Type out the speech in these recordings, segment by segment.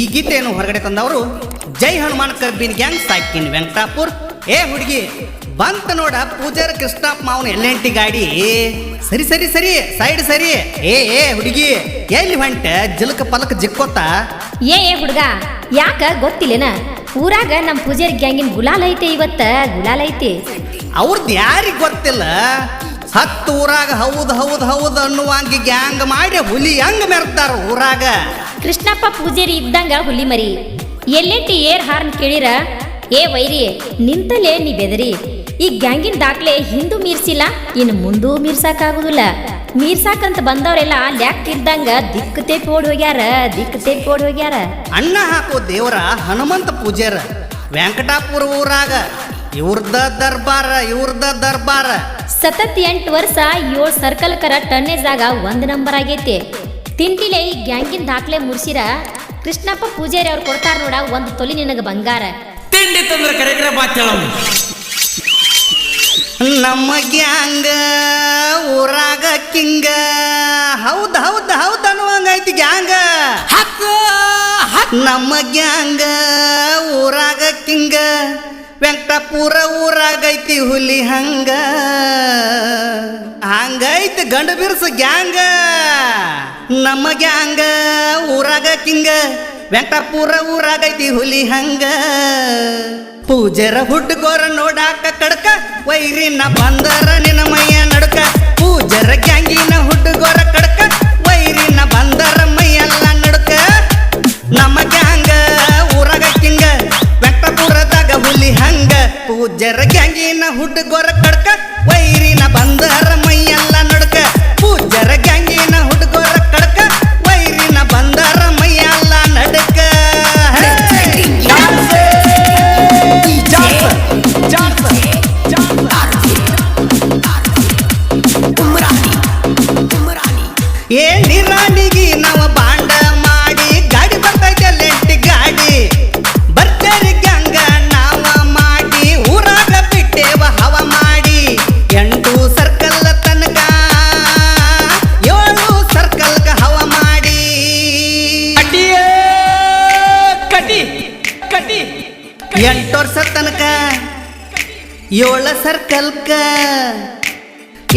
ಈ ಗೀತೆಯನ್ನು ಹೊರಗಡೆ ತಂದವರು ಜೈ ಹನುಮಾನ್ ಕಬ್ಬಿನ ಗ್ಯಾಂಗ್ ಸಾಕಿನ್ ವೆಂಕಟಾಪುರ್. ಏ ಹುಡುಗಿ ಬಂತ ನೋಡ ಪೂಜಾರ ಕೃಷ್ಣಪ್ಪ ಮಾವನ ಎಲ್ಲೆಂಟಿ ಗಾಡಿ. ಸರಿ ಸರಿ ಸರಿ ಸೈಡ್ ಸರಿ. ಏ ಏ ಹುಡುಗಿ ಎಲ್ಲಿ ಹೊಂಟ? ಜಲಕ ಪಲಕ ಜಿಕ್ಕೋತ ಏ ಏ ಹುಡುಗ ಯಾಕ ಗೊತ್ತಿಲ್ಲೇನ? ಊರಾಗ ನಮ್ಮ ಪೂಜಾರಿ ಗ್ಯಾಂಗಿನ ಗುಲಾಲ್ ಐತೆ ಇವತ್ತ ಗುಲಾಲ್ ಐತಿ. ಅವ್ರದ್ದು ಯಾರಿಗೆ ಗೊತ್ತಿಲ್ಲ? ಹತ್ತು ಊರಾಗ ಹೌದು ಹೌದು ಹೌದು ಅನ್ನುವಂಗೆ ಗ್ಯಾಂಗ್ ಮಾಡಿ ಹುಲಿ ಹೆಂಗ್ ಮೆರ್ತಾರ ಊರಾಗ. ಕೃಷ್ಣಪ್ಪ ಪೂಜಾರಿ ಇದ್ದಂಗ ಹುಲಿ ಮರಿ. ಎಲ್ಲೆಂಟಿ ಏರ್ ಹಾರ್ನ್ ಕೇಳಿರ ಏ ವೈರಿ ನಿಂತಲೇ ನೀ ಬೆದರಿ. ಈ ಗ್ಯಾಂಗಿನ ದಾಖಲೆ ಹಿಂದೂ ಮೀರ್ಸಿಲ್ಲ ಇನ್ನು ಮುಂದೂ ಮೀರ್ಸಾಕಾಗುದಿಲ್ಲ. ಮೀರ್ಸಾಕಂತ ಬಂದವರೆಲ್ಲ ಲ್ಯಾಕ್ ಇದ್ದಂಗ ದಿಕ್ಕ ತೇಪಿ ಓಡಿ ಹೋಗ್ಯಾರ ದಿಕ್ಕ ತೇಪಿ ಓಡಿ ಹೋಗ್ಯಾರ. ಅಣ್ಣ ಹಾಕೋ ದೇವರ ಹನುಮಂತ ಪೂಜಾರ ವೆಂಕಟಾಪುರ ಊರಾಗ ಇವ್ರದ ದರ್ಬಾರ ಇವ್ರದ ದರ್ಬಾರ. ಸತತ್ ಎಂಟು ವರ್ಷ ಏಳು ಸರ್ಕಲ್ ಕರ ಟನ್ನೇಜ್ ಆಗ ಒಂದ್ ನಂಬರ್ ಆಗೈತಿ. ತಿಂಡಿಲೆ ಈ ಗ್ಯಾಂಗಿನ ದಾಖಲೆ ಮುರ್ಸಿರ ಕೃಷ್ಣಪ್ಪ ಪೂಜಾರಿ ಅವ್ರು ಕೊಡ್ತಾರ ನೋಡ ಒಂದು ತೊಲಿ ನಿನಗೆ ಬಂಗಾರ. ತಿಂಡಿ ತಂದ್ರೆ ಕರೆಕ್ರೆ ಬಾಚಳಮ್ಮ ನಮ್ಮ ಗ್ಯಾಂಗ ಊರಾಗ ಕಿಂಗ. ಹೌದ್ ಹೌದ್ ಹೌದ್ ಅನ್ನುವಂಗೈತಿ ಗ್ಯಾಂಗ. ಹಕ್ಕು. ನಮ್ಮ ಗ್ಯಾಂಗ ಊರಾಗ ಕಿಂಗ. ವೆಂಕಟಾಪುರ ಊರಾಗೈತಿ ಹುಲಿ ಹಂಗ. ಹಂಗೈತಿ ಗಂಡ ಬಿರ್ಸ ಗ್ಯಾಂಗ. ನಮ್ಮ ಗ್ಯಾಂಗ ಊರಾಗ ಕಿಂಗ ವೆಂಕಟಪುರ ಊರಾಗೈತಿ ಹುಲಿ ಹಂಗ. ಪೂಜರ ಹುಡ್ಗೋರ ನೋಡಾಕ ಕಡ್ಕ, ವೈರಿನ ಬಂದರ ನಿನ್ನ ಮೈಯ ನಡ್ಕ. ಪೂಜರ ಗ್ಯಾಂಗಿನ ಹುಡ್ಗೋರ ಕಡ್ಕ, ವೈರಿನ ಬಂದರ ಮೈಯೆಲ್ಲ ನಡ್ಕ. ನಮ್ಮ ಗ್ಯಾಂಗ ಊರಾಗ ಕಿಂಗ ವೆಂಕಟಪುರದಾಗ ಹುಲಿ ಹಂಗ. ಪೂಜರ ಗ್ಯಾಂಗಿನ ಹುಡುಗರ ಕಡ್ಕ, ವೈರಿನ ಬಂದರ ಏ ರಾಣಿಗೆ ನಾವು ಬಾಂಡ ಮಾಡಿ ಗಾಡಿ ಬರ್ತೈತೆ ಲೆಂಟಿ ಗಾಡಿ. ಬರ್ತೇರಿ ಗಂಗ ನಾವ ಮಾಡಿ ಊರಾಗ ಬಿಟ್ಟೇವ ಹವ ಮಾಡಿ. ಎಂಟು ಸರ್ಕಲ್ ತನಕ ಏಳು ಸರ್ಕಲ್ಗ ಹವ ಮಾಡಿ. ಕಟಿಯ ಕಟಿ ಕಟಿ ಎಂಟು ವರ್ಷ ತನಕ ಏಳ ಸರ್ಕಲ್ಕ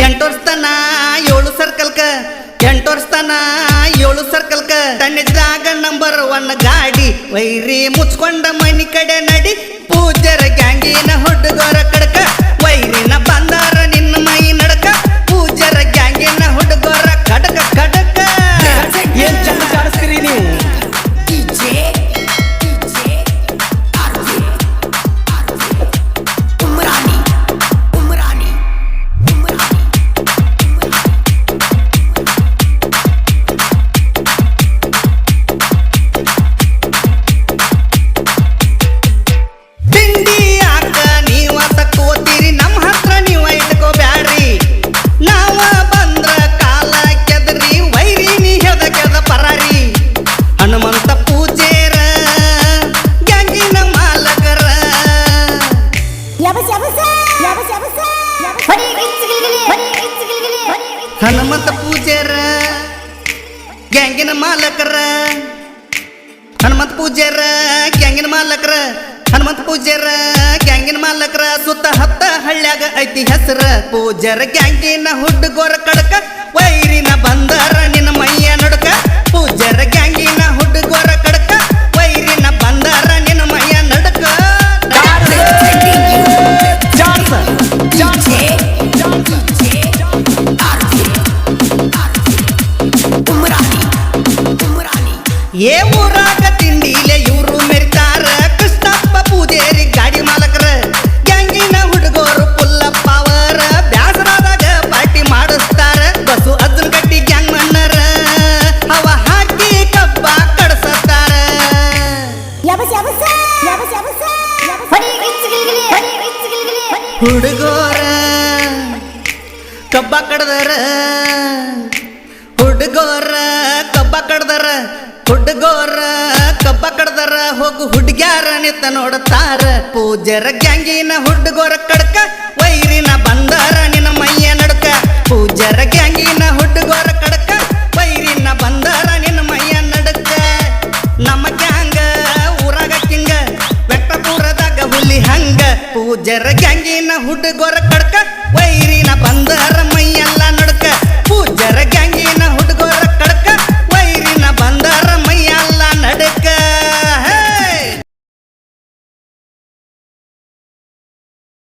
ಎಂಟು ವರ್ಷ ತನ ಏಳು ಸರ್ಕಲ್ಕ ಎಂಟು ವರ್ಷ ತನ ಏಳು ಸರ್ಕಲ್ಕ ತನ್ನಿದ್ದಾಗ ನಂಬರ್ ಒನ್ ಗಾಡಿ. ವೈರಿ ಮುಚ್ಕೊಂಡ ಮನಿ ಕಡೆ ನಡಿ. ಪೂಜರ ಗ್ಯಾಂಗಿನ ಹುಡುಗರ ಪೂಜೇರ ಗ್ಯಾಂಗಿನ ಮಾಲಕರ, ಹನುಮಂತ ಪೂಜ್ಯರ, ಗ್ಯಾಂಗಿನ ಮಾಲಕರ, ಹನುಮಂತ ಪೂಜ್ಯರ, ಗ್ಯಾಂಗಿನ ಮಾಲಕರ, ಸುತ್ತ ಹತ್ತ ಹಳ್ಳ್ಯಾಗ ಐತಿ ಹೆಸರ ಪೂಜ್ಯರ, ಗ್ಯಾಂಗಿನ ಹುಡ್ಡುಗೋರ ಕಡಕ ವೈರಿನ ಬಂದರ ಏ ಊರಾಗ ತಿಂಡಿಲೆ ಇವ್ರು ಮೆರಿತಾರ. ಕೃಷ್ಣಪ್ಪ ಪೂಜೇರಿ ಗಾಡಿ ಮಾಲಕರ ಗ್ಯಾಂಗಿನ ಹುಡುಗರು ಪುಲ್ಲ ಪವರ ಬ್ಯಾಸರಾದಾಗ ಪಾರ್ಟಿ ಮಾಡಿಸ್ತಾರ ಬಸು ಅದ್ರ ಗಟ್ಟಿ ಗ್ಯಾಂಗ್ ಮಣ್ಣರ ಅವ ಹಾಕಿ ಕಬ್ಬ ಕಡಸತ್ತಾರ ಹುಡುಗೋರ ಕಬ್ಬ ಕಡ್ದರ. ಹುಡುಗೋರ ಕಬ್ಬ ಕಡ್ದರ. ಹುಡುಗೋರ ಕಬ್ಬ ಕಡ್ದಾರ, ಹೋಗು ಹುಡುಗ್ಯಾರ ನಿತ್ತ ನೋಡುತ್ತಾರ ಪೂಜರ ಗ್ಯಾಂಗಿನ ಹುಡುಗೋರ ಕಡ್ಕ, ವೈರಿನ ಬಂದಾರ ನಿನ್ನ ಮೈಯ ನಡ್ಕ. ಪೂಜರ ಗ್ಯಾಂಗಿನ ಹುಡುಗೋರ ಕಡ್ಕ, ವೈರಿನ ಬಂದಾರ ನಿನ್ನ ಮೈಯ ನಡ್ಕ. ನಮ್ಮ ಗ್ಯಾಂಗ ಊರಾಗ ಕಿಂಗ ಬೆಟ್ಟಪುರದಾಗ ಹುಲಿ ಹಂಗ. ಪೂಜರ ಗ್ಯಾಂಗಿನ ಹುಡುಗೋರ ಕಡ್ಕ, ವೈರಿನ ಬಂದಾರ